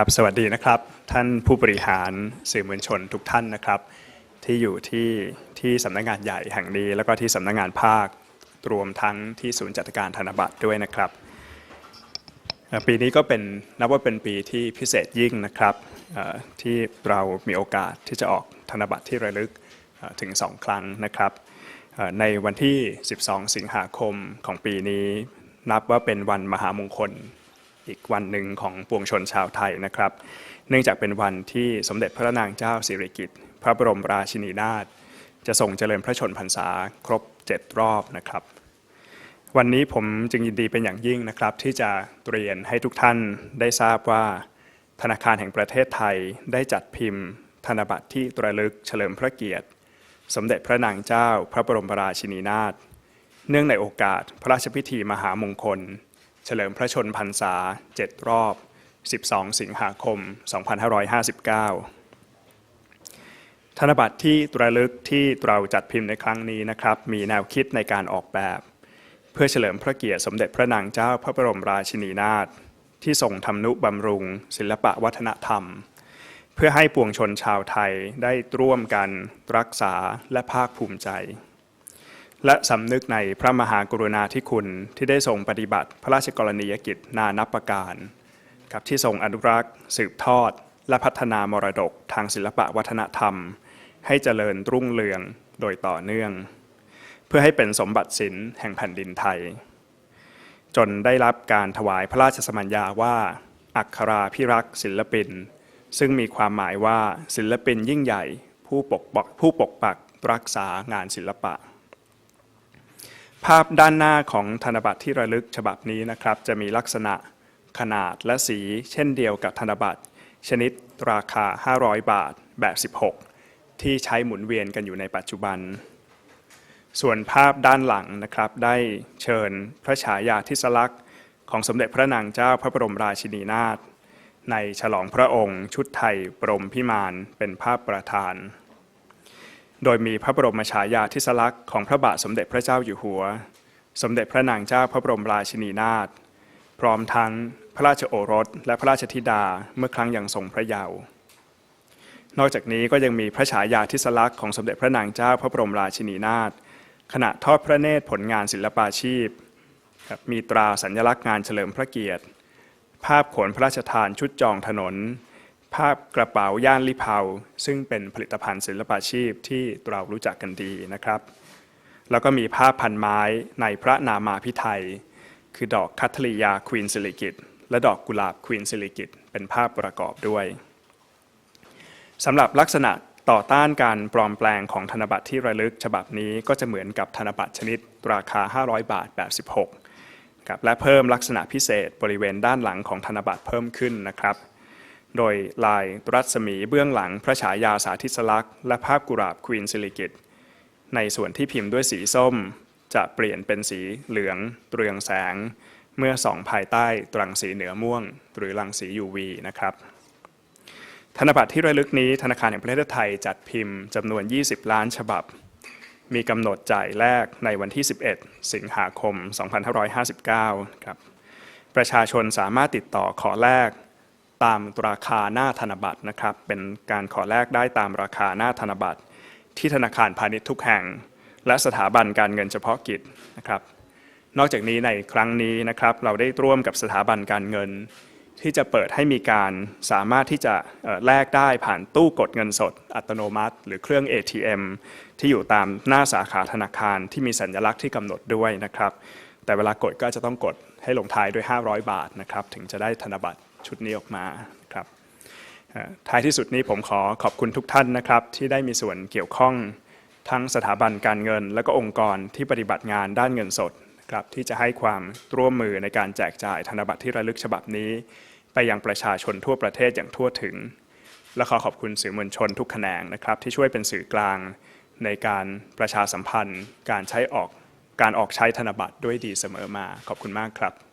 ครับสวัสดีนะครับ ท่านผู้บริหารสื่อมวลชนทุกท่านนะครับ ที่อยู่ที่ที่สำนักงานใหญ่แห่งนี้ แล้วก็ที่สำนักงานภาครวมทั้งที่ศูนย์จัดการธนบัตรด้วยนะครับ ปีนี้ก็เป็นนับว่าเป็นปีที่พิเศษยิ่งนะครับที่เรามีโอกาสที่จะออกธนบัตรที่ระลึกเอ่อถึง 2 ครั้งนะครับ ในวันที่ 12 สิงหาคมของปีนี้ นับว่าเป็นวันมหามงคล อีกวันหนึ่งของปวงชนชาวไทยนะครับ เนื่องจากเป็นวันที่สมเด็จพระนางเจ้าสิริกิติ์พระบรมราชินีนาถจะทรงเจริญพระชนพรรษาครบ 7 รอบนะครับ วันนี้ผมจึงยินดีเป็นอย่างยิ่งนะครับ ที่จะเรียนให้ทุกท่านได้ทราบว่า ธนาคารแห่งประเทศไทยได้จัดพิมพ์ ธนบัตรที่ตระลึกเฉลิมพระเกียรติ สมเด็จพระนางเจ้า พระบรมราชินีนาถเนื่องในโอกาสพระราชพิธีมหามงคล เฉลิมพระชนพรรษา 7 รอบ 12 สิงหาคม 2559 ธนบัตรที่ตระลึกที่เราจัดพิมพ์ในครั้งนี้นะครับ มีแนวคิดในการออกแบบ เพื่อเฉลิมพระเกียรติสมเด็จพระนางเจ้าพระบรมราชินีนาถที่ทรงทำนุบำรุง ศิลปะวัฒนธรรม เพื่อให้ปวงชนชาวไทยได้ร่วมกัน รักษาและภาคภูมิใจ และสำนึกในพระมหากรุณาธิคุณที่ได้ทรงปฏิบัติพระราชกรณียกิจนานับประการกับที่ทรงอนุรักษ์ สืบทอด และพัฒนามรดกทางศิลปะวัฒนธรรม ให้เจริญรุ่งเรืองโดยต่อเนื่อง เพื่อให้เป็นสมบัติศิลป์แห่งแผ่นดินไทย จนได้รับการถวายพระราชสมัญญาว่า อักขราพิรักษ์ศิลปิน ซึ่งมีความหมายว่าศิลปินยิ่งใหญ่ผู้ปกปักผู้ปกปักรักษางานศิลปะ ภาพด้านหน้าของธนบัตรที่ระลึกฉบับนี้นะครับ จะมีลักษณะขนาดและสีเช่นเดียวกับธนบัตร ชนิดราคา 500 บาทแบบ 16 ที่ใช้หมุนเวียนกันอยู่ในปัจจุบัน ส่วนภาพด้านหลังนะครับ ได้เชิญพระฉายาทิศลักษณ์ของสมเด็จพระนางเจ้าพระบรมราชินีนาถในฉลองพระองค์ ชุดไทยบรมพิมานเป็นภาพประธาน โดยมีพระบรมฉายาทิศลักษณ์ของพระบาทสมเด็จพระเจ้าอยู่หัว สมเด็จพระนางเจ้าพระบรมราชินีนาถ พร้อมทั้งพระราชโอรสและพระราชธิดาเมื่อครั้งยังทรงพระเยาว์ นอกจากนี้ก็ยังมีพระฉายาทิศลักษณ์ของสมเด็จพระนางเจ้าพระบรมราชินีนาถขณะทอดพระเนตรผลงานศิลปาชีพ มีตราสัญลักษณ์งานเฉลิมพระเกียรติ ภาพโขนพระราชทานชุดจองถนน ภาพกระเป๋าย่านลิเผาซึ่งเป็นผลิตภัณฑ์ศิลปาชีพที่เรารู้จักกันดีนะครับ แล้วก็มีภาพพันไม้ในพระนามาพิไทย คือดอกคัทลียาควีนสิริกิตและดอกกุหลาบควีนสิริกิตเป็นภาพประกอบด้วยสำหรับลักษณะต่อต้านการปลอมแปลงของธนบัตรที่ระลึกฉบับนี้ก็จะเหมือนกับธนบัตรชนิดราคา 500 บาทแบบ 16ครับและเพิ่มลักษณะพิเศษบริเวณด้านหลังของธนบัตรเพิ่มขึ้นนะครับ โดยลายรัศมีเบื้องหลังพระฉายาสาธิสลักษณ์และภาพกุหลาบควีนสิริกิตในส่วนที่พิมพ์ด้วยสีส้ม จะเปลี่ยนเป็นสีเหลืองเรืองแสง เมื่อส่องภายใต้ตรังสีเหนือม่วง หรือรังสี UV นะครับ ธนบัตรที่ระลึกนี้ธนาคารแห่งประเทศไทยจัดพิมพ์จำนวน 20 ล้านฉบับ มีกำหนดจ่ายแรกในวันที่ 11 สิงหาคม 2559 ครับ ประชาชนสามารถติดต่อขอแลก ตามราคาหน้าธนบัตรนะครับ เป็นการขอแลกได้ตามราคาหน้าธนบัตร ที่ธนาคารพาณิชย์ทุกแห่ง และสถาบันการเงินเฉพาะกิจนะครับ นอกจากนี้ในครั้งนี้นะครับ เราได้ร่วมกับสถาบันการเงิน ที่จะเปิดให้มีการสามารถที่จะแลกได้ผ่านตู้กดเงินสด อัตโนมัติ หรือเครื่อง ATM ที่อยู่ตามหน้าสาขาธนาคารที่มีสัญลักษณ์ที่กำหนดด้วยนะครับ แต่เวลากดก็จะต้องกดให้ลงท้ายด้วย 500 บาทนะครับถึงจะได้ธนบัตร ชุดนี้ออกมาครับท้ายที่สุดนี้ผมขอขอบคุณทุกท่านนะครับ ที่ได้มีส่วนเกี่ยวข้องทั้งสถาบันการเงิน และก็องค์กรที่ปฏิบัติงานด้านเงินสดครับที่จะให้ความร่วมมือในการแจกจ่ายธนบัตรที่ระลึกฉบับนี้ ไปยังประชาชนทั่วประเทศอย่างทั่วถึง และขอขอบคุณสื่อมวลชนทุกแขนงนะครับ ที่ช่วยเป็นสื่อกลางในการประชาสัมพันธ์ การใช้ออกการออกใช้ธนบัตรด้วยดีเสมอมาขอบคุณมากครับ